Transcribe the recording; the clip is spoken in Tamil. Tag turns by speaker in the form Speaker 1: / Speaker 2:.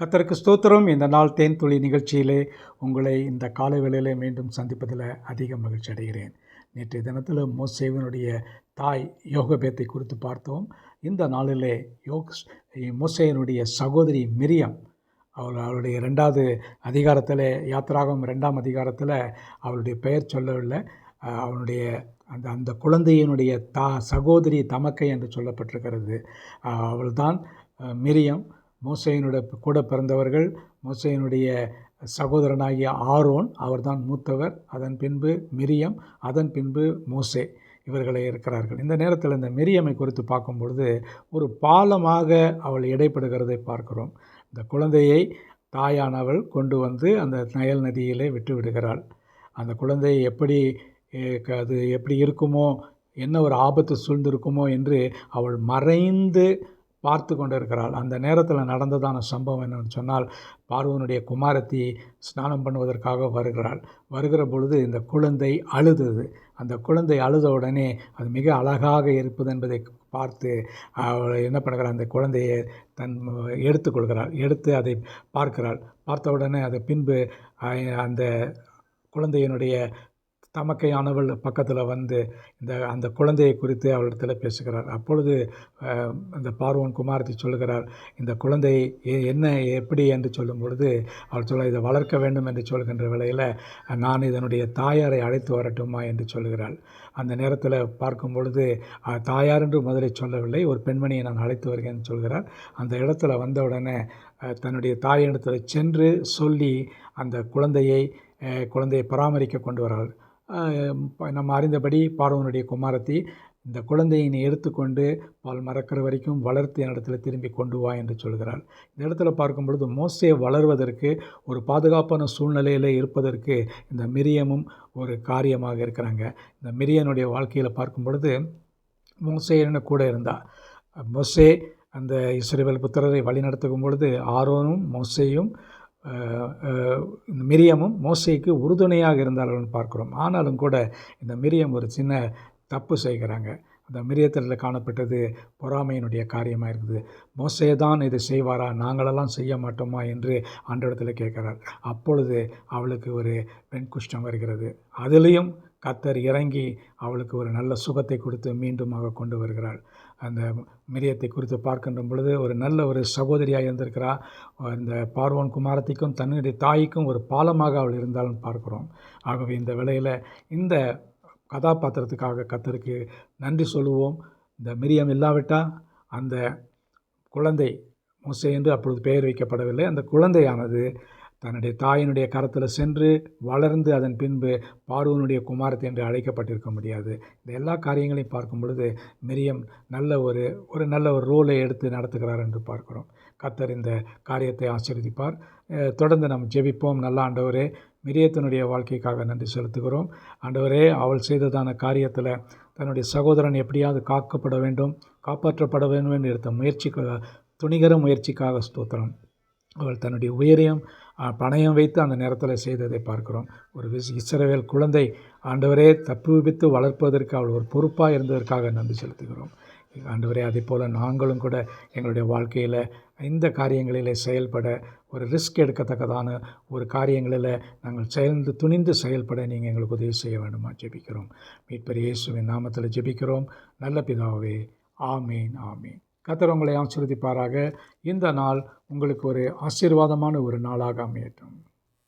Speaker 1: கத்தருக்கு ஸ்தோத்திரம். இந்த நாள் தேன் துளி நிகழ்ச்சியிலே உங்களை இந்த காலை வேளையிலே மீண்டும் சந்திப்பதில் அதிக மகிழ்ச்சி அடைகிறேன். நேற்றைய தினத்தில் மோசேவனுடைய தாய் யோகபேத்தை குறித்து பார்த்தோம். இந்த நாளிலே யோக் மோசேயனுடைய சகோதரி மிரியம் அவள் அவளுடைய ரெண்டாவது அதிகாரத்தில் யாத்திராகம் ரெண்டாம் அதிகாரத்தில் அவளுடைய பெயர் சொல்லவில்லை. அவனுடைய அந்த அந்த குழந்தையினுடைய தா சகோதரி தமக்கை என்று சொல்லப்பட்டிருக்கிறது. அவள்தான் மிரியம். மோசையினுடைய கூட பிறந்தவர்கள் மோசையினுடைய சகோதரனாகிய ஆரோன் அவர்தான் மூத்தவர். அதன் பின்பு மிரியம் அதன் பின்பு மோசே இவர்களே இருக்கிறார்கள். இந்த நேரத்தில் இந்த மிரியமை குறித்து பார்க்கும் பொழுது ஒரு பாலமாக அவள் இடைப்படுகிறதை பார்க்கிறோம். இந்த குழந்தையை தாயானவள் கொண்டு வந்து அந்த நயல் நதியிலே விட்டு விடுகிறாள். அந்த குழந்தை எப்படி அது எப்படி இருக்குமோ என்ன ஒரு ஆபத்து சூழ்ந்திருக்குமோ என்று அவள் மறைந்து பார்த்து கொண்டிருக்கிறாள். அந்த நேரத்தில் நடந்ததான சம்பவம் என்னன்னு சொன்னால் பார்வனுடைய குமாரத்தி ஸ்நானம் பண்ணுவதற்காக வருகிறாள். வருகிற பொழுது இந்த குழந்தை அழுதுது. அந்த குழந்தை அழுத உடனே அது மிக அழகாக இருப்பது என்பதை பார்த்து அவள் என்ன பண்ணுகிறாள்? அந்த குழந்தையை தன் எடுத்துக்கொள்கிறாள் எடுத்து அதை பார்க்கிறாள். பார்த்த உடனே அது பின்பு அந்த குழந்தையினுடைய தமக்கையானவள் பக்கத்தில் வந்து இந்த அந்த குழந்தையை குறித்து அவளிடத்தில் பேசுகிறார். அப்பொழுது அந்த பார்வன் குமாரத்தை சொல்லுகிறார் இந்த குழந்தை என்ன எப்படி? என்று சொல்லும் பொழுது அவள் சொல்ல இதை வளர்க்க வேண்டும் என்று சொல்கின்ற வேளையில் நான் இதனுடைய தாயாரை அழைத்து வரட்டுமா? என்று சொல்லுகிறாள். அந்த நேரத்தில் பார்க்கும் பொழுது தாயார் என்று முதலில் சொல்லவில்லை ஒரு பெண்மணியை நான் அழைத்து வருகிறேன் சொல்கிறார். அந்த இடத்துல வந்தவுடனே தன்னுடைய தாயின் தன்னுடைய சென்று சொல்லி அந்த குழந்தையை குழந்தையை பராமரிக்க கொண்டு வராள். நம்ம அறிந்தபடி பார்வனுடைய குமாரத்தி இந்த குழந்தையை நீ எடுத்துக்கொண்டு பால் மறக்கிற வரைக்கும் வளர்த்து என்னிடத்தில் திரும்பி கொண்டு வா என்று சொல்கிறாள். இந்த இடத்துல பார்க்கும் பொழுது மோசே வளர்வதற்கு ஒரு பாதுகாப்பான சூழ்நிலையில் இருப்பதற்கு இந்த மிரியமும் ஒரு காரியமாக இருக்கிறாங்க. இந்த மிரியனுடைய வாழ்க்கையில் பார்க்கும் பொழுது மோசேன்னு கூட இருந்தா. மோசே அந்த இஸ்ரவேல் புத்திரரை வழிநடத்தும் பொழுது ஆரோனும் மோசையும் மிரியமும் மோசைக்கு உறுதுணையாக இருந்தார்கள்னு பார்க்குறோம். ஆனாலும் கூட இந்த மிரியம் ஒரு சின்ன தப்பு செய்கிறாங்க. அந்த மிரியத்தில் காணப்பட்டது பொறாமையினுடைய காரியமாக இருக்குது. மோசே தான் இதை செய்வாரா? நாங்களெல்லாம் செய்ய மாட்டோமா? என்று அன்றிடத்தில் கேட்குறார். அப்பொழுது அவளுக்கு ஒரு பெண் குஷ்டம் வருகிறது. அதுலேயும் கத்தர் இறங்கி அவளுக்கு ஒரு நல்ல சுகத்தை கொடுத்து மீண்டுமாக கொண்டு வருகிறாள். அந்த மிரியத்தை குறித்து பார்க்கின்ற பொழுது ஒரு நல்ல ஒரு சகோதரியாக இருந்திருக்கிறா. இந்த பார்வோன் குமாரத்திக்கும் தன்னுடைய தாய்க்கும் ஒரு பாலமாக அவள் இருந்தாலும் பார்க்குறோம். ஆகவே இந்த வேளையில் இந்த கதாபாத்திரத்துக்காக கத்தருக்கு நன்றி சொல்லுவோம். இந்த மிரியம் இல்லாவிட்டால் அந்த குழந்தை மோசே என்று அப்பொழுது பெயர் வைக்கப்படவில்லை. அந்த குழந்தையானது தன்னுடைய தாயினுடைய கரத்தில் சென்று வளர்ந்து அதன் பின்பு பார்வனுடைய குமாரத்தை என்று அழைக்கப்பட்டிருக்க முடியாது. இந்த எல்லா காரியங்களையும் பார்க்கும் பொழுது மிரியம் நல்ல ஒரு ஒரு நல்ல ஒரு ரோலை எடுத்து நடத்துகிறார் என்று பார்க்கிறோம். கத்தர் இந்த காரியத்தை ஆசீர்வதிப்பார். தொடர்ந்து நாம் ஜெபிப்போம். நல்ல ஆண்டவரே மிரியத்தினுடைய வாழ்க்கைக்காக நன்றி செலுத்துகிறோம். ஆண்டவரே அவள் செய்ததான காரியத்தில் தன்னுடைய சகோதரன் எப்படியாவது காக்கப்பட வேண்டும் காப்பாற்றப்பட வேண்டும் என்று எடுத்த முயற்சிக்காக துணிகர முயற்சிக்காக ஸ்தோத்திரம். அவள் தன்னுடைய உயிரையும் அஹ், பணயம் வைத்து அந்த நேரத்தில் செய்ததை பார்க்கிறோம். ஒரு விஸ் இஸ்ரவேல் குழந்தை ஆண்டவரே தப்புவித்து வளர்ப்பதற்கு அவள் ஒரு பொறுப்பாக இருந்ததற்காக நன்றி செலுத்துகிறோம். ஆண்டவரே அதே போல் நாங்களும் கூட எங்களுடைய வாழ்க்கையில் இந்த காரியங்களில் செயல்பட ஒரு ரிஸ்க் எடுக்கத்தக்கதான ஒரு காரியங்களில் நாங்கள் செயல்ந்து துணிந்து செயல்பட நீங்கள் எங்களுக்கு உதவி செய்ய வேண்டுமா ஜெபிக்கிறோம். மீட்பர் இயேசுவின் நாமத்தில் ஜெபிக்கிறோம். நல்ல பிதாவே ஆமீன் ஆமீன். கத்தர் உங்களை ஆசீர்வதிப்பாராக. இந்த நாள் உங்களுக்கு ஒரு ஆசீர்வாதமான ஒரு நாளாக அமையட்டும்.